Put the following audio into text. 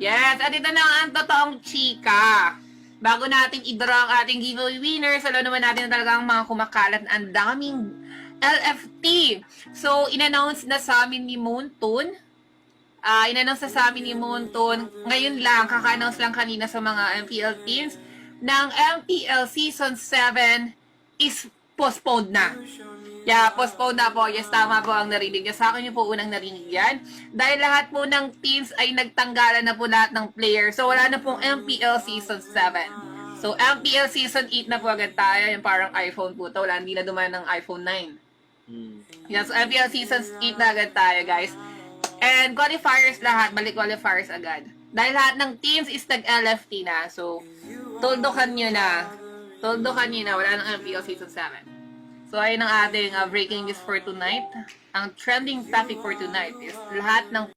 Yes, at ito na ang totoong chika. Bago natin i-draw ang ating giveaway winners, alam naman natin na talagang mga kumakalat ang daming LFT. So, in-announce na sa amin ni Moontoon. Ah, in-announce na sa amin ni Moontoon. Ngayon lang, kaka-announce lang kanina sa mga MPL teams ng MPL Season 7 is postponed na. Yeah, postponed na po. Yes, tama po ang narinig niya. Sa akin yung po unang narinig yan. Dahil lahat po ng teams ay nagtanggalan na po lahat ng players. So, wala na pong MPL Season 7. So, MPL Season 8 na po agad tayo. Yung parang iPhone po to. Wala, hindi na dumaan ng iPhone 9. Hmm. Yan, so MPL Season 8 na agad tayo, guys. And qualifiers lahat, balik qualifiers agad. Dahil lahat ng teams is nag-LFT na. So, toldokan nyo na. Toldokan nyo na. Wala ng MPL Season 7. So, ayun ang ating uh, breaking news for tonight. Ang trending topic for tonight is lahat ng